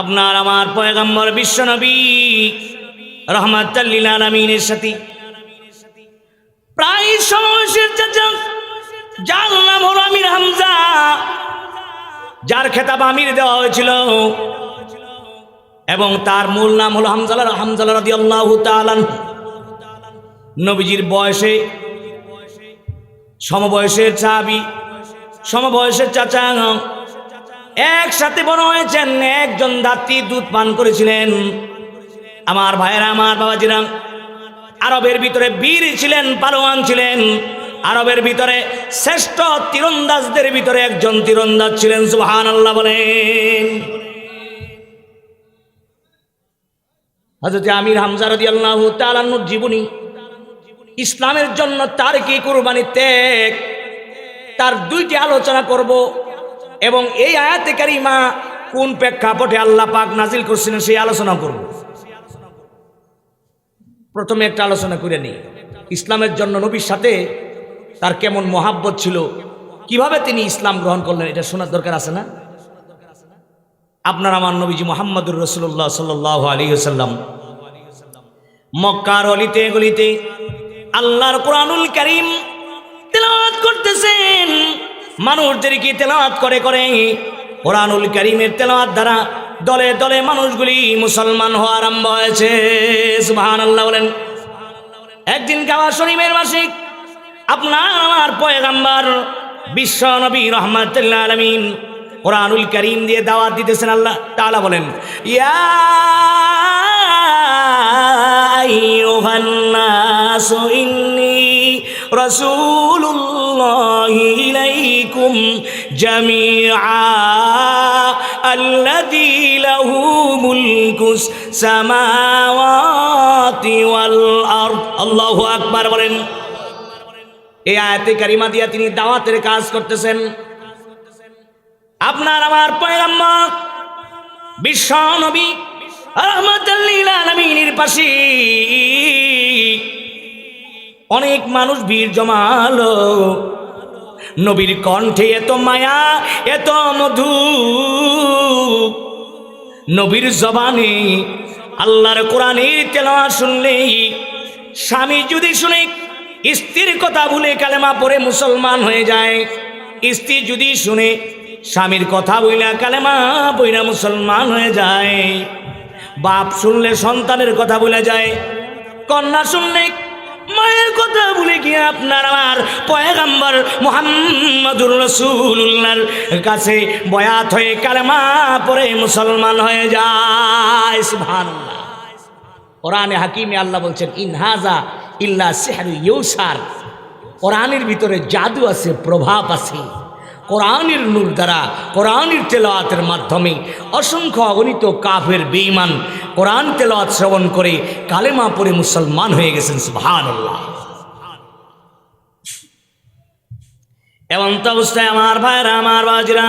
আপনার আমার পয়গম্বর বিশ্বনবী রহমাতাল্লিল আলমিনের সাথে। প্রায় সমস্যার চাচা যার নাম হল আমির হামজা, যার খেতাব আমির দেওয়া হয়েছিল, এবং তার মূল নাম হলো হামজালা হামজালা নবীজির বয়সে, সমবয়সের চাবি, সমবয়সের চাচা একসাথে বড় হয়েছেন, একজন দাতি দুধ পান করেছিলেন। আমার ভাইয়েরা, আমার বাবাজিরা, আরবের ভিতরে বীর ছিলেন, পালোয়ান ছিলেন। আরবের ভিতরে শ্রেষ্ঠ তীরন্দাজদের ভিতরে একজন তীরন্দাজ ছিলেন সুহান আল্লাহ বলেন। হজরত আমির হামজা রদি আল্লাহ জীবনী, ইসলামের জন্য তার কি কোরবানি ত্যাগ? তার দুইটি আলোচনা করব। এবং এই আয়াতে কারিমা কোন প্রেক্ষাপটে আল্লাহ পাক নাজিল করছিলেন সেই আলোচনা করব। প্রথমে একটা আলোচনা করে নিই। ইসলামের জন্য নবীর সাথে তার কেমন মহাব্বত ছিল, কীভাবে তিনি ইসলাম গ্রহণ করলেন, এটা শোনার দরকার আছে না? আপনার আমার নবীজি মোহাম্মদুর রসুল্লাহ সাল্লাহ আলী সাল্লাম মক্কার অলিতে গলিতে আল্লাহর কোরআনুল করিম তেলাওয়াত করতেছেন। মানুষদেরকে তেলাওয়াত করে করে। কোরআনুল করিমের তেলাওয়াত দ্বারা দলে দলে মানুষগুলি মুসলমান হওয়া আরম্ভ হয়েছে। সুবহান আল্লাহ বলেন। একদিন কাবা শরীফের মাসিক আপনার আমার পয়গাম্বার বিশ্ব নবী রহমাতুল্লাহ আলমিন কোরআনুল করিম দিয়ে দাওয়াত দিতেছেন আল্লাহ তাআলা বলেন, ইয়া আইয়ুহান নাসু ইন্নী রাসূলুল্লাহি ইলাইকুম জামিআ আল্লাহু আকবার বলেন। এই আয়াতে কারিমা দিয়া তিনি দাওয়াতের কাজ করতেছেন। আপনার আমার পয়গাম্মা বিশ্ব নবী পাশে। অনেক মানুষ ভিড় জমালো। নবীর কণ্ঠে এত মায়া, এত মধু। নবীর জবানে আল্লাহর কোরআনের তেলাওয়া শুনলেই স্বামী যদি শুনে, স্ত্রীর কথা ভুলে কালেমা পড়ে মুসলমান হয়ে যায়। স্ত্রী যদি শুনে, স্বামীর কথা বইলা কালেমা বইলা মুসলমান হয়ে যায়। বাপ শুনলে সন্তানের কথা বলে যায়, কন্যা শুনলে মায়ের কথা ভুলে গিয়ে আপনার আমার পয়গাম্বর মোহাম্মদুর রসুল্লাহর কাছে বয়াত হয়ে কালেমা পরে মুসলমান হয়ে যায়। সুবহানাল্লাহ। কোরআনে হাকিমে আল্লাহ বলছেন ইনহাজা ইল্লা সেহারু ইউসার। কোরআনের ভিতরে জাদু আছে, প্রভাব আছে। কোরআনের নূর দ্বারা, কোরআনের তেলাওয়াতের মাধ্যমে অসংখ্য অগণিত কাফের, বেঈমান কোরআন তেলাওয়াত শ্রবণ করে কালেমা পরে মুসলমান হয়ে গেছেন, সুবহানাল্লাহ। এমন তো অবস্থায় আমার ভাইরা আমার বাজিরা,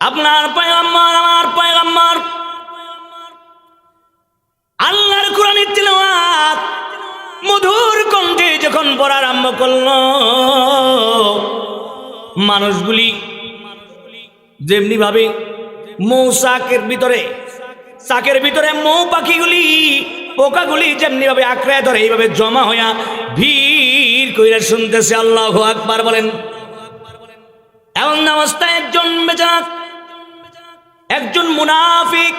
আপনার পয়গাম্বর, আমার পয়গাম্বর, আল্লাহর কোরআনের তেলাওয়াত মধুর কণ্ঠে যখন পড়া আরম্ভ করল মানুষগুলি যেমনি ভাবে মৌ শাকের ভিতরে শাকের ভিতরে মৌ পাখিগুলি পোকাগুলি যেমনি ভাবে আঁকড়ায় ধরে, এইভাবে জমা হইয়া ভিড় কইরা শুনতেছে আল্লাহ আকবার বলেন। এমন অবস্থায় একজন বেচারা একজন মুনাফিক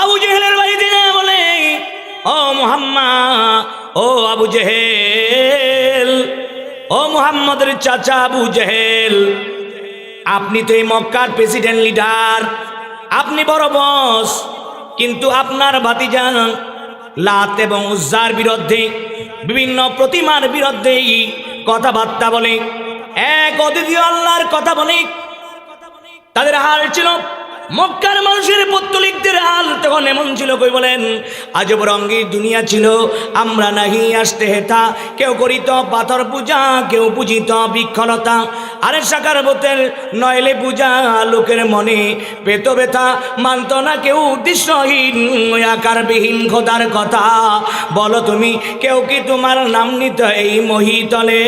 আবু জেহেলের বাড়িতে বলে, ও মোহাম্মা, ও আবু জেহেল ও মোহাম্মদের চাচা আবু জেহেল, আপনি তো এই মক্কার প্রেসিডেন্ট লিডার আপনি বড় বস কিন্তু আপনার ভাতিজা লাত এবং উজ্জার বিরুদ্ধে, বিভিন্ন প্রতিমার বিরুদ্ধে কথাবার্তা বলে, এক অতিথি আল্লাহর কথা বলে, তাদের হাল ছিল মক্কার মানুষের পত্তলিকদের হাল তখন এমন ছিল, কই বলেন আজব রঙ্গের দুনিয়া ছিল, আমরা নাহি আসতে হেতা, কেউ করিত পাথর পূজা, কেউ পূজিত বৃক্ষলতা, আরে সাকার বোতের নয়লে পূজা, লোকের মনে পেত ব্যথা, মানত না কেউ উদ্দেশ্যহীন, আকারবিহীন খোদার কথা, বলো তুমি, কেউ কি তোমার নাম নিত এই মহিতলে,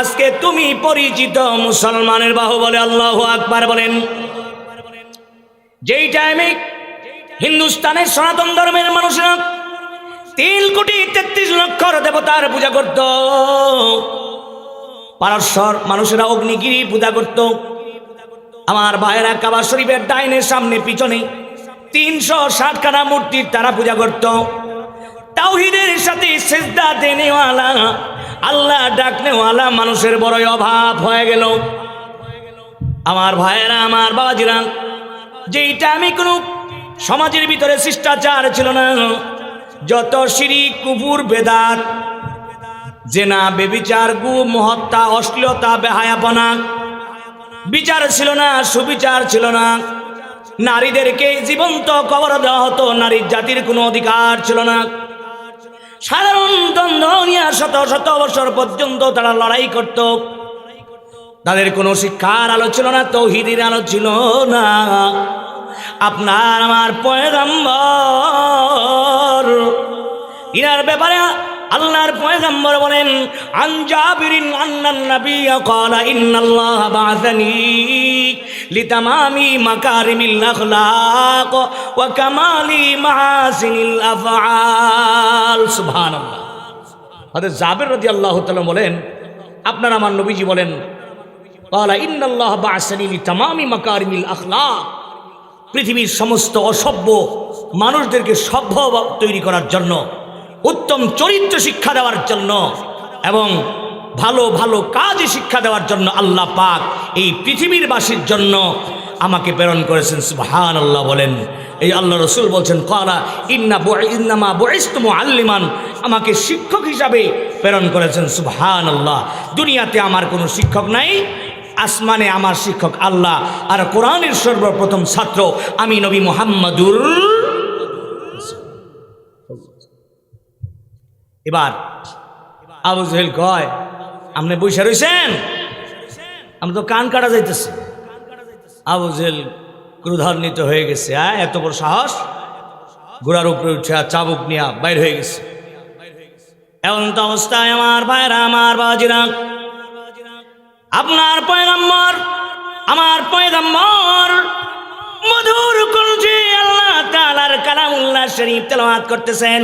আজকে তুমি পরিচিত মুসলমানের বাহু বলে আল্লাহ আকবার বলেন। যেই টাইমে হিন্দুস্তানের সনাতন ধর্মের মানুষরা তিন কোটি তেত্রিশ লক্ষ দেবতার পূজা করত। পারস্বর মানুষেরা অগ্নিগিরি পূজা করত। আমার ভাইয়েরা কাবা শরীফের ডাইনের সামনে পিছনে তিনশো ষাট ষাটখানা মূর্তির তারা পূজা করত। তাওহিদের সাথে সেজদা দেনেওয়ালা, আল্লাহ ডাকনেওয়ালা মানুষের বড়ই অভাব হয়ে গেল। আমার ভাইয়েরা, আমার বাবাজিরা যেইটা আমি কোনো সমাজের ভিতরে শিষ্টাচার ছিল না। যত সিঁড়ি কুপুর বেদাত, জেনা, বেবিচার গু মহত্তা অশ্লীলতা, বেহায়াপনা, বিচার ছিল না, সুবিচার ছিল না। নারীদেরকে জীবন্ত কবর দেওয়া হতো, নারীর জাতির কোনো অধিকার ছিল না। সাধারণ দ্বন্দ্ব নিয়ে শত শত বছর পর্যন্ত তারা লড়াই করত। তাদের কোনো শিক্ষার আলো ছিল না তৌহিদের আলো ছিল না। আপনার আমার পয়গম্বর। ইনার ব্যাপারে আল্লাহর পয়গম্বর বলেন আনজাবিরিন আন্নান নবী ক্বালা ইন্নাল্লাহ বাআসানি লিতামামি মাকারিমিল আখলাক ওয়া কামালি মাহাসিনিল আফআল। সুবহানাল্লাহ। হযরত জাবির রাদিয়াল্লাহু তাআলা বলেন, আপনার আমার নবীজি বলেন আখলাক পৃথিবীর সমস্ত অসভ্য মানুষদেরকে সভ্য তৈরি করার জন্য, উত্তম চরিত্র শিক্ষা দেওয়ার জন্য এবং ভালো ভালো কাজ শিক্ষা দেওয়ার জন্য আল্লাহ পাক এই পৃথিবীর বাসীর জন্য আমাকে প্রেরণ করেছেন। সুবহান আল্লাহ বলেন। এই আল্লাহ রসুল বলছেন কলা ইন্না ইন্নামা বয়স্তম আল্লিমান আমাকে শিক্ষক হিসাবে প্রেরণ করেছেন। সুবহান আল্লাহ দুনিয়াতে আমার কোনো শিক্ষক নাই আসমানে আমার শিক্ষক আল্লাহ আর কোরআনের সর্বপ্রথম ছাত্র আমি নবী মোহাম্মদুর এবার আবু জহেল কয়, আপনি বৈশা রয়েছেন আমি তো কান কাটা যাইতেছি। আবু জহেল ক্রোধান্বিত হয়ে গেছে হ্যাঁ এত বড় সাহস? ঘোড়ার উপরে উঠে চাবুক নিয়ে বাইর হয়ে গেছে। এমন তো অবস্থায় আমার ভাইরা, আমার বাজিরা আপনার পয়গাম্বর, আমার পয়গাম্বর, মধুর কলজে আল্লাহ তাআলার কালামুল্লাহ শরীফ তেলাওয়াত করতেছেন।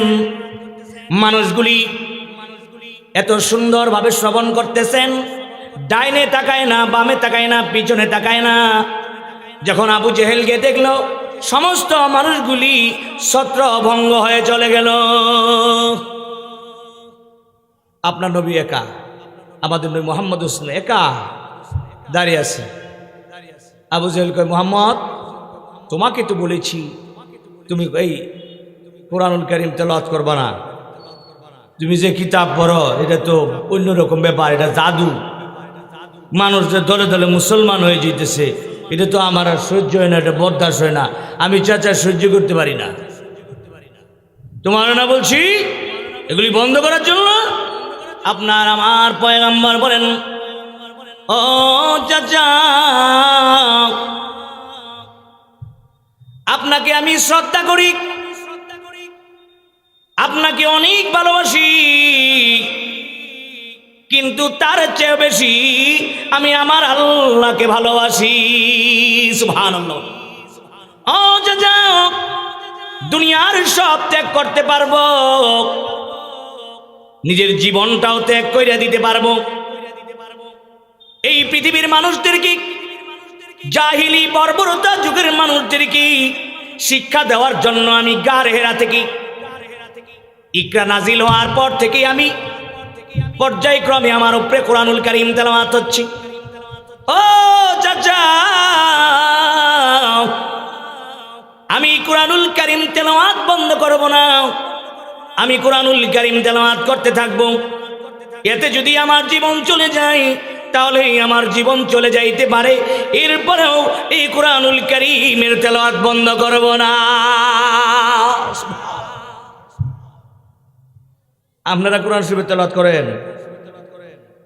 মানুষগুলি এত সুন্দরভাবে শ্রবণ করতেছেন, ডাইনে তাকায় না, বামে তাকায় না, পিছনে তাকায় না। যখন আবু জেহেলকে দেখল, সমস্ত মানুষগুলি ছত্রভঙ্গ হয়ে চলে গেল। আপনার নবী একা? আমাদের নবী মোহাম্মদ হোসেন একা দাঁড়িয়ে আছে। আবু জেহেল কয়, মোহাম্মদ, তোমাকে তো বলেছি, তুমি এই কোরআনুল করিম তেলাওয়াত করবা না। তুমি যে কিতাব পড়ো, এটা তো অন্যরকম ব্যাপার, এটা জাদু। মানুষ যে দলে দলে মুসলমান হয়ে যেতেছে, এটা তো আমার আর সহ্য হয় না, এটা বরদাস হয় না। আমি চাচা সহ্য করতে পারি না। তোমার না বলছি, এগুলি বন্ধ করার জন্য আপনার আমার পয়গাম্বার বলেন, ও চাচা, আপনাকে আমি শ্রদ্ধা করি, আপনাকে অনেক ভালোবাসি, কিন্তু তার চেয়ে বেশি আমি আমার আল্লাহকে ভালোবাসি। সুবহানাল্লাহ। ও চাচা, দুনিয়ার সব ত্যাগ করতে পারব নিজের জীবনটাও ত্যাগ করে দিতে পারব। এই পৃথিবীর মানুষদেরকে জাহিলি বর্বরতা যুগের মানুষদেরকে শিক্ষা দেওয়ার জন্য আমি গার হেরা থেকে? ইকরা নাজিল হওয়ার পর থেকে আমি পর্যায়ক্রমে আমার উপরে কোরআনুল কারিম তেলামাত হচ্ছে। ও চাচা আমি কোরআনুল কারিম তেলাওয়াত বন্ধ করব না। আমি কোরআনুল কারিম তেলাওয়াত করতে থাকব। এতে যদি আমার জীবন চলে যায় তাহলে আমার জীবন চলে যাইতে পারে। এরপরেও এই কোরআনুল কারিমের তেলাওয়াত বন্ধ করব না। আপনারা কোরআন শরীফের তেলাওয়াত করেন?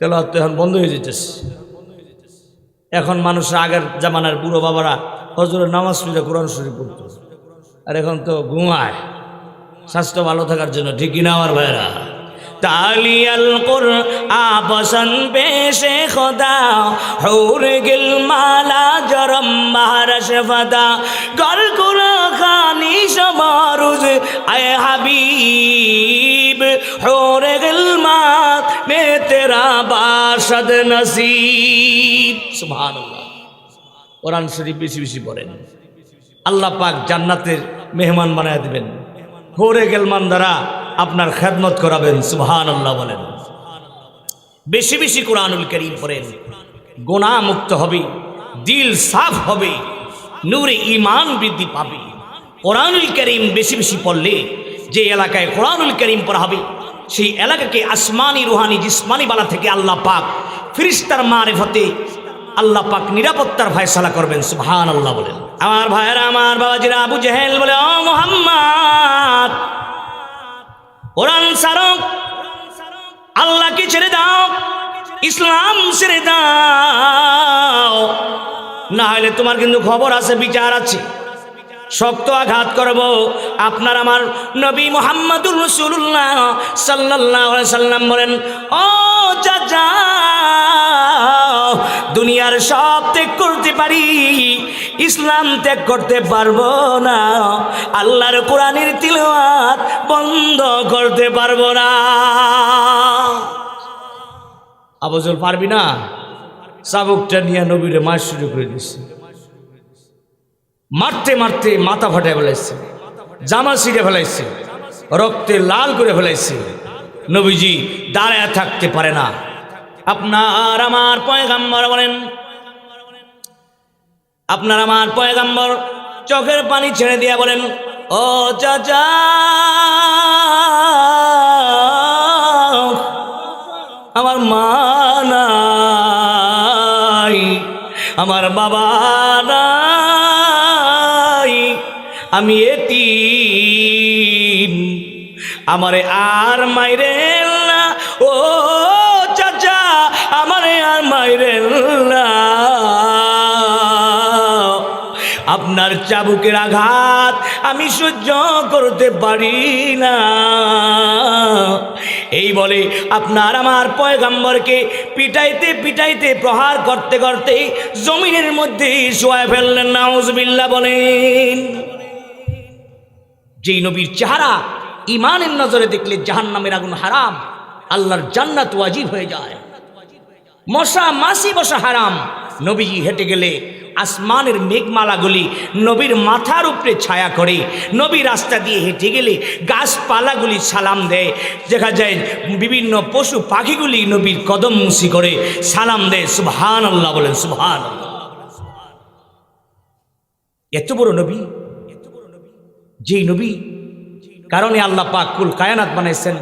তেলাওয়াত তো এখন বন্ধ হয়ে যেতেছে এখন মানুষরা আগের জামানার বুড়ো বাবারা হজরের নামাজ পড়ে কোরআন শরীফ পড়তো। আর এখন তো ঘুমায়। স্বাস্থ্য ভালো থাকার জন্য, ঠিক কিনা আমার ভাইরা তালিয়াল কুর আপসন পেশে খোদা, হৌর গিল মালা জরম মাহারস ফদা গল কুলা খানি সমারুজ, আয় হাবিব, হৌর গিল মাত মে তেরা বাসদ নসিব। সুবহানাল্লাহ। কোরআন শরীফ বেশি বেশি পড়েন। আল্লাহ পাক জান্নাতের মেহমান বানায় দিবেন। হোরে গেলমান দ্বারা আপনার খেদমত করাবেন সুবহান আল্লাহ বলেন। বেশি বেশি কোরআনুল করিম পড়েন। গোনা মুক্ত হবে, দিল সাফ হবে, নূরে ইমান বৃদ্ধি পাবে। কোরআনুল করিম বেশি বেশি পড়লে যে এলাকায় কোরআনুল করিম পড়া হবে, সেই এলাকাকে আসমানি, রুহানি, জিসমানি বালা থেকে আল্লাহ পাক ফিরিস্তার মারেফতে আল্লাহ পাক নিরাপত্তার ফয়সালা করবেন সুবহান আল্লাহ বলেন। আমার ভাইয়েরা, আমার বাবাজিরা, আবু জেহেল বলে, ও মোহাম্মদ, কোরআন সারক আল্লাহকে ছেড়ে দাও, ইসলাম ছেড়ে দাও। না হলে তোমার কিন্তু খবর আছে, বিচার আছে। শক্ত আঘাত করব। আপনার আমার নবী মোহাম্মদুর রসুল্লাহ সাল্লাহ সাল্লাম বলেন, ও চাচা দুনিয়ার সব ত্যাগ করতে পারি, ইসলাম ত্যাগ করতে পারব না, আল্লাহর কোরআনের তিলওয়াত বন্ধ করতে পারব না। আবজল পারবি না? চাবুকটা নিয়ে নবীরে মার শুরু করে দিচ্ছে মারতে মারতে মাথা ফাটায় ফেলাইছে, জামা ছিঁড়ে ফেলাইছে, রক্তে লাল করে ফেলাইছে। নবীজি দাঁড়ায় থাকতে পারে না। আপনার আমার পয়গাম্বর বলেন। আপনার আমার পয়গাম্বর চোখের পানি ছেড়ে দিয়া বলেন, ও চাচা, আমার মা নাই, আমার বাবা নাই, আমি এটি আমারে আর মাইরে না, ও আপনার চাবুকের আঘাত আমি সহ্য করতে পারি না। এই বলে আপনার আমার পয়গাম্বরকে পিটাইতে পিটাইতে, প্রহার করতে করতে জমিনের মধ্যে শোয়া ফেললেন নাউজবিল্লা বলেন। যেই নবীর চেহারা ইমানের নজরে দেখলে জাহান নামের আগুন হারাম, আল্লাহর জান্নাত ওয়াজিব হয়ে যায়। মশা মাসি বসা হারাম। নবীজি হেঁটে গেলে আসমানের মেঘমালাগুলি নবীর মাথার উপরে ছায়া করে। নবী রাস্তা দিয়ে হেঁটে গেলে গাছপালাগুলি সালাম দেয়। দেখা যায় বিভিন্ন পশু পাখিগুলি নবীর কদম মুসি করে সালাম দেয়। সুবহান আল্লাহ বলেন সুবহান এত বড় নবী? যেই নবী? কারণে আল্লাহ পাক কুল কায়ানাত বানাইছেন।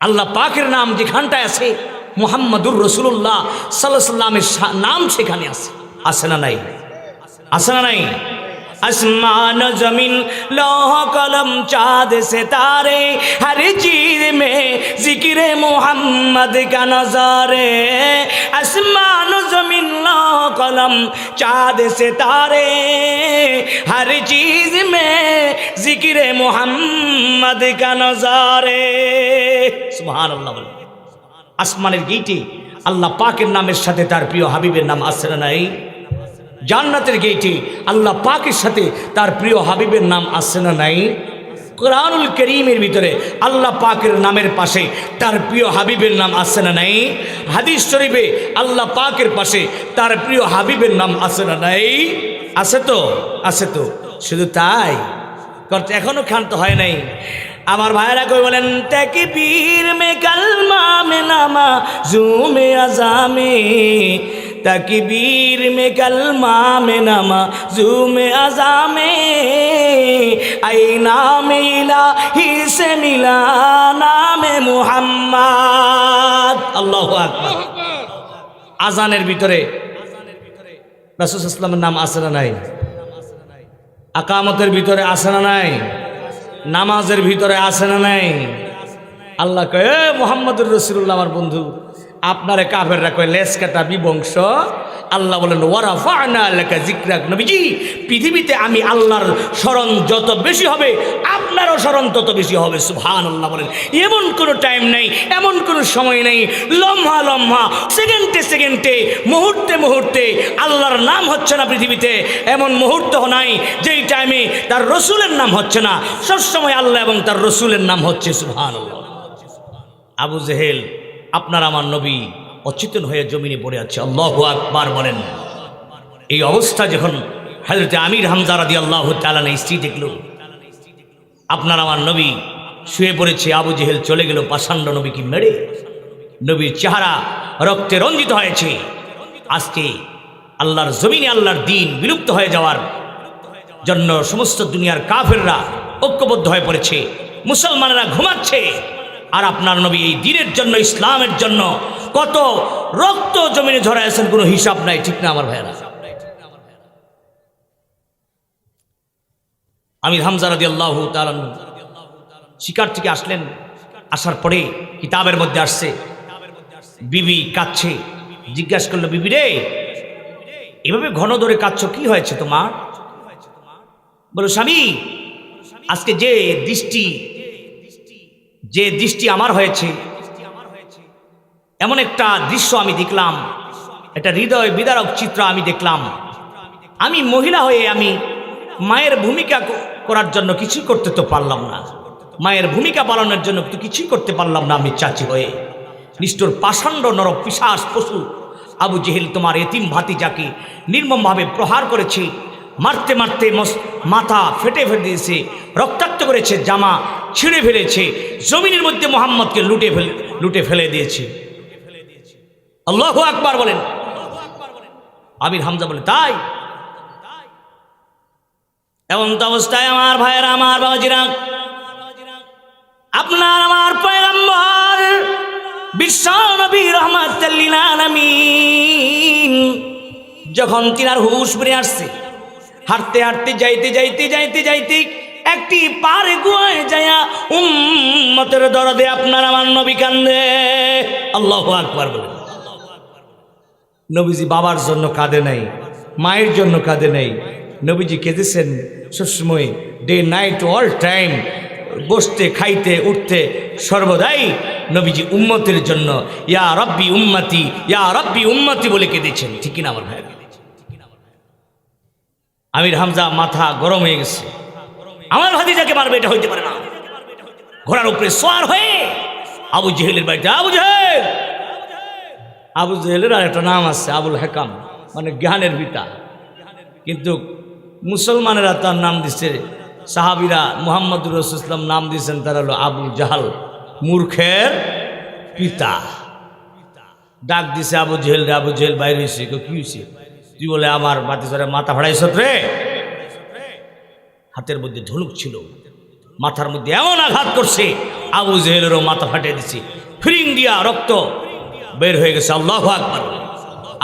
আল্লাহ পাকের নাম যেখানটায় আছে মোহাম্মদুর রসুল্লাহ সাল্লাহ সাল্লামের নাম সেখানে আছে। আছে না নাই? আছে না নাই? আসমান জমিন, লৌহ কলম, চাঁদ, সিতারে, হর চীজ মে জিকির মোহাম্মদ কা নজারে। আসমান জমিন, লৌহ কলম, চাঁদ, সিতারে, হর চীজ মে জিকির মোহাম্মদ কা নজারে। সুবহান আল্লাহ বলে আসমানের গেইটে আল্লাহ পাকের নামের সাথে তার প্রিয় হাবিবের নাম আছে না নাই? জান্নাতের গেইটে আল্লাহ পাকের সাথে তার প্রিয় হাবিবের নাম আছে না নাই? কোরআনুল করিমের ভিতরে আল্লাহ পাকের নামের পাশে তার প্রিয় হাবিবের নাম আছে না নাই? হাদিস শরীফে আল্লাহ পাকের পাশে তার প্রিয় হাবিবের নাম আছে না নাই? আছে তো আছে তো। শুধু তাই। করতে এখনও ক্ষান্ত হয় নাই। আমার ভাইরা কই বলেন তাকি পীর মে কালমা মে নামা, জুমে আজামে। তাকি বীর মে কালমা মে নামা, জুমে আজামে। আই নামে ইলাহি সে মিলা নামে মুহাম্মদ। আল্লাহু আকবার। আজানের ভিতরে রাসূল ইসলামের নাম আছে না নাই? আকামতের ভিতরে আছে না নাই? নামাজের ভিতরে আছে না নাই? আল্লাহ কয়ে মোহাম্মদুর রসুল্লাহ আমার বন্ধু আপনারে কাফেররা কয়, লেস কাটা বিবংশ। আল্লাহ বলেন ওয়ারাফানা আলাকা জিকরাক নবীজি, পৃথিবীতে আমি আল্লাহর স্মরণ যত বেশি হবে, আপনারও স্মরণ তত বেশি হবে। সুবহান আল্লাহ বলেন, এমন কোনো টাইম নেই, এমন কোনো সময় নেই। লম্হা লম্হা, সেকেন্ডে সেকেন্ডে, মুহূর্তে মুহূর্তে আল্লাহর নাম হচ্ছে না পৃথিবীতে। এমন মুহূর্ত নাই, যেই টাইমে তার রসুলের নাম হচ্ছে না। সবসময় আল্লাহ এবং তার রসুলের নাম হচ্ছে সুহান আল্লাহ আবু জেহেল আপনার আমার নবী অচেতন হয়ে জমিনে পড়ে আছে। আল্লাহ আকবার বলেন। এই অবস্থা যখন হজরত আমির হামজা রাদি আল্লাহ তালানা স্ত্রী দেখল, আপনার আমার নবী শুয়ে পড়েছে, আবু জেহেল চলে গেল, পাষাণ্ড নবীকে মেরে। নবীর চেহারা রক্তে রঞ্জিত হয়েছে। আজকে আল্লাহর জমিনে আল্লাহর দিন বিলুপ্ত হয়ে যাওয়ার জন্য সমস্ত দুনিয়ার কাফেররা ঐক্যবদ্ধ হয়ে পড়েছে, মুসলমানেরা ঘুমাচ্ছে। আর আপনার নবী এই দিনের জন্য, ইসলামের জন্য কত রক্ত জমিনে ঝরাইছেন কোনো হিসাব নাই, ঠিক না আমার ভাইয়েরা? আমি হামজা আল্লাহ তালান শিকার থেকে আসলেন, আসার পরে কিতাবের মধ্যে আসছে, বিবি কাচ্ছে জিজ্ঞাসা করল, বিবি রে, এভাবে ঘন ধরে কাচ্ছ কি হয়েছে তোমার? বলো স্বামী, আজকে যে দৃষ্টি যে দৃষ্টি আমার হয়েছে, এমন একটা দৃশ্য আমি দেখলাম। একটা হৃদয় বিদারক চিত্র আমি দেখলাম। আমি মহিলা হয়ে আমি মায়ের ভূমিকা করার জন্য কিছুই করতে তো পারলাম না। মায়ের ভূমিকা পালনের জন্য তো কিছুই করতে পারলাম না আমি চাচি হয়ে। নিষ্ঠুর পাষাণ্ড নর পিশাস পশু, আবু জেহেল তোমার এতিম ভাতিজাকে নির্মমভাবে প্রহার করেছে। মারতে মারতে মাথা ফেটে ফেলে দিয়েছে, রক্তাক্ত করেছে, জামা ছিঁড়ে ফেলেছে, জমিনের মধ্যে মোহাম্মদকে লুটে ফেলে লুটে ফেলে দিয়েছে। আল্লাহ আকবার বলেন। আমির হামজা বলে, তাই? এমন তো অবস্থায় আমার ভাইয়েরা, আমার বাবাজিরা, আপনার আমার পয়গম্বর, বিশ্ব নবী রহমাতুল্লিল আলামিন, যখন তিনার হুশ ফিরে আসছে হাঁটতে হাঁটতে, যাইতে যাইতে যাইতে যাইতে একটি পারে গুয়ায় যায়া উম্মতের দরদে আপনার আমার নবী কান্দে। আল্লাহ আকবার বলেন। নবীজি বাবার জন্য কাঁদে নাই, মায়ের জন্য কাঁদে নাই। নবীজি কেঁদেছেন সবসময় ডে নাইট, অল টাইম বসতে, খাইতে, উঠতে, সর্বদাই নবীজি উম্মতের জন্য। ইয়া রব্বি উম্মতি, ইয়া রব্বি উম্মতি বলে কেঁদেছেন। ঠিক কিনা আমার ভাই আমির হামজা মাথা গরম হয়ে গেছে। আমার ভাতিজাকে মারবে, এটা হইতে পারে না। ঘোড়ার উপরে সোয়ার হয়ে আবু জেহেলের বাড়িতে আবু জেহেল! আবু জেহেলের আর একটা নাম আছে, আবুল হেকাম মানে জ্ঞানের পিতা। কিন্তু মুসলমানেরা তার নাম দিচ্ছে সাহাবিরা মোহাম্মদুর রসুলাম নাম দিয়েছেন, তারা হলো আবু জাহাল, মূর্খের পিতা। ডাক দিছে আবু জেহেল আবু জেহেল বাইরে হয়েছে কি হয়েছে তুই বলে আমার বাতি সরে মাথা ফাড়াইছ রে? হাতের মধ্যে ধনুক ছিল। মাথার মধ্যে এমন আঘাত করছে, আবু জেহেলেরও মাথা ফাটিয়ে দিছে। ফিরিং দিয়া রক্ত বের হয়ে গেছে, আল্লাহ আকবার।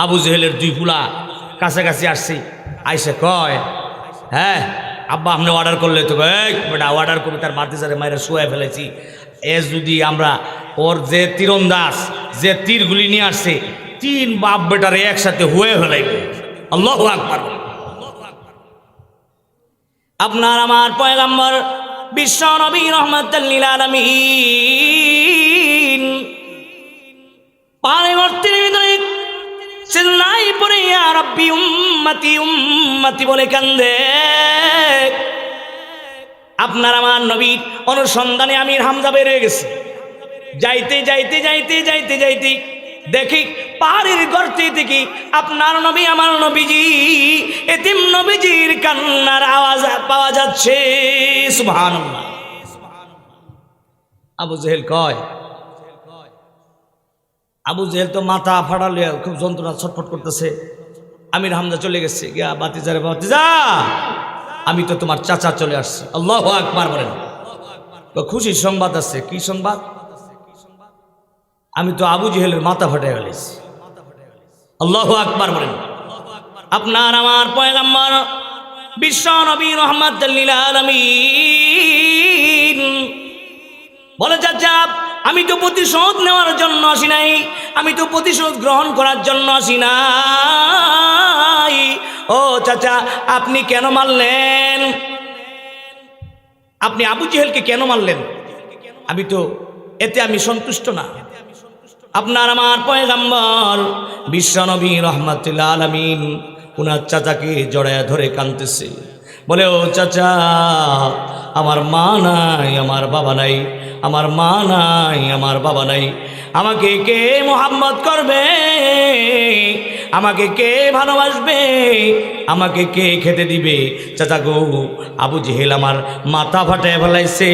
আবু জেহেলের দুই ফুলা কাছাকাছি আসছে। আইসে কয় হ্যাঁ আব্বা, আপনি অর্ডার করলে তো বেটা অর্ডার করে তার মারতে সারে মায়েরা শুয়ে ফেলেছি। এ যদি আমরা, ওর যে তীরন্দাস যে তীরগুলি নিয়ে আসছে, তিন বাপ বেটারে একসাথে হয়ে ফেলাইব। আল্লাহ আকবার। আপনার আমার পয়গাম্বর বিশ্ব নবী রহমতুল্লিল চিল্লাই পরে বলে কান্দে। আপনার আমার নবীর অনুসন্ধানে আমির হামজা বের হয়ে গেছে। যাইতে যাইতে যাইতে যাইতে যাইতে দেখি পাহাড়ের গর্তে থেকে আপনার নবী, আমার নবীজি, এতিম নবীজির কান্নার আওয়াজ পাওয়া যাচ্ছে। আবু জেহেল কয়, আবু জেহেল তো মাথা ফাটালে খুব যন্ত্রণা ছটফট করতেছে। আমির হামজা চলে গেছে। গিয়া বাতিজা রে বাতিজা, আমি তো তোমার চাচা চলে আসছি। আল্লাহ আকবার বলেন। খুশি সংবাদ আছে। কি সংবাদ? আমি তো আবু জেহেলের মাথা ফাটে গেলেছি আল্লাহ আকবার বলেন। আপনার আমার পয়গাম্বর বিশ্ব নবী আলমিন। বলে, চাচা আমি তো প্রতিশোধ নেওয়ার জন্য আসি নাই। আমি তো প্রতিশোধ গ্রহণ করার জন্য আসি নাই। ও, চাচা, আপনি কেন মারলেন? আপনি আবু জেহেলকে কেন মারলেন? আমি তো, এতে আমি সন্তুষ্ট না। আপনার আমার পয়গাম্বর বিশ্বনবী রহমাতুল্লাহ আলমিন উনার চাচাকে জড়ায় ধরে কানতেছে বলে, ও চাচা, আমার মা নাই, আমার বাবা নাই, আমার মা নাই, আমার বাবা নাই। আমাকে কে মোহাম্মদ করবে? আমাকে কে ভালোবাসবে? আমাকে কে খেতে দিবে? চাচা গো, আবু জেহেল আমার মাথা ফাটায় ফেলাইছে,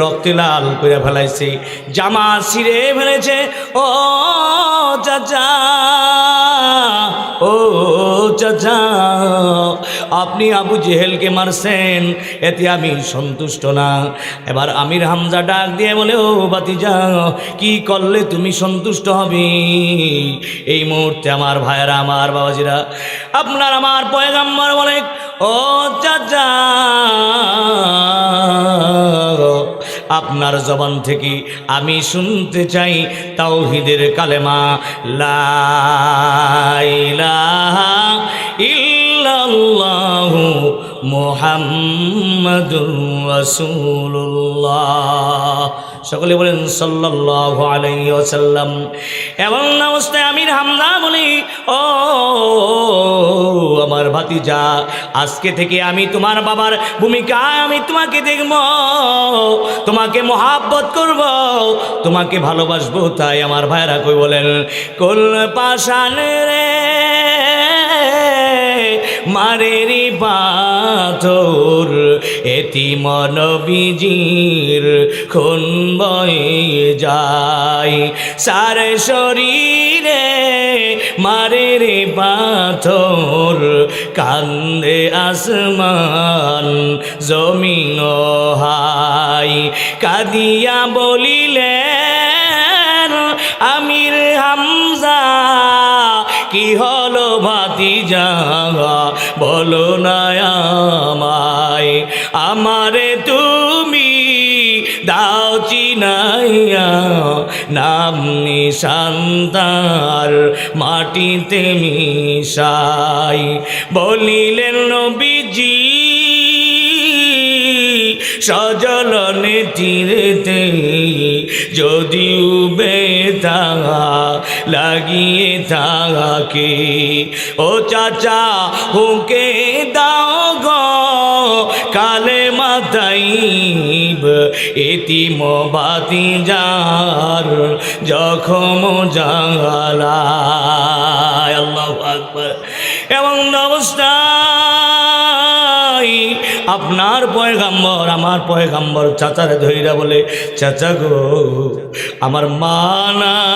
রক্তে লাল করে ফেলাইছে, জামা ছিঁড়ে ফেলেছে। ও চাচা ও চাচা, আপনি আবু জেহেলকে মারছেন, এতে আমি সন্তুষ্ট না। এবার আমির হামজা ডাক দিয়ে বলে, ও বাতিজা কি করলে তুমি সন্তুষ্ট হবে? এই মুহূর্তে আমার ভাইয়েরা, আমার বাবাজিরা, আপনার আমার পয়গাম্বার বলে ও চাচা আপনার জবান থেকে আমি শুনতে চাই তাওহিদের কালেমা লাইলা ইল্লাল্লাহু। মুহাম্মাদুর সকলে বলেন আলাইহি ওয়াসাল্লাম। এমন অবস্থায় আমির হামদা বলি, ও আমার ভাতিজা, আজকে থেকে আমি তোমার বাবার ভূমিকা আমি তোমাকে দেখব, তোমাকে মহাব্বত করব, তোমাকে ভালোবাসবো। তাই আমার ভাইরা কই বলেন, কোল পাশানে রে মারেরি পাথর, এটি মনবিজির খুন বয়ে যায়। সারে শরীরে মারেরি পাথর, কান্দে আসমান জমিন হাই কাদিয়া বলিলে আমির হামজা, কি হলো ভাতি নাম নিশান্তার মাটিতে মিশাই। বলিলেন নবীজি, সজলনে যদি উবে তাহা, লাগিয়ে তাহাকে। ও চাচা, হুকে দাও গো কালে মাতাইব এটি মবাতি যার জখম আকবর। এবং অবস্থায় আপনার পয়গাম্বর, আমার পয়গাম্বর চাচারে ধৈরা বলে, চাচা গো, আমার মা নাই।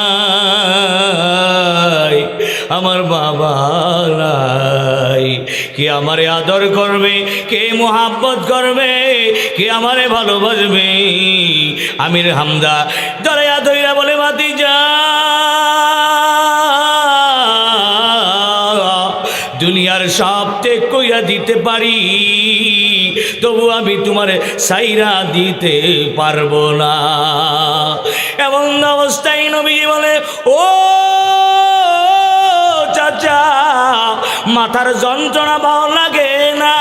আমার বাবা কে আমারে আদর করবে, কে মোহাব্বত করবে, কে আমারে ভালোবাসবে? আমির হামদা দয়া ধৈরা বলে বাতি যা। দুনিয়ার সব ত্যাগ কইরা দিতে পারি, তবু আমি তোমার সাইরা দিতে পারব না। এমন অবস্থায় নবীজি বলে, ও মাথার যন্ত্রণা ভালো লাগে না,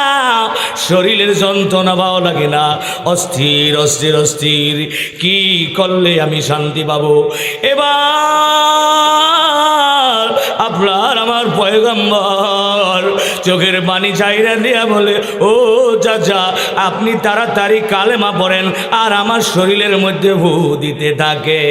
শরীরের যন্ত্রণা ভালো লাগে না। অস্থির অস্থির অস্থির, কি করলে আমি শান্তি পাবো? এবার আপনার আমার পয়গম্বর চোখের পানি চাইরা দিয়া বলে, ও চাচা, আপনি তাড়াতাড়ি কালেমা পড়েন আর আমার শরীরের মধ্যে ভু দিতে থাকে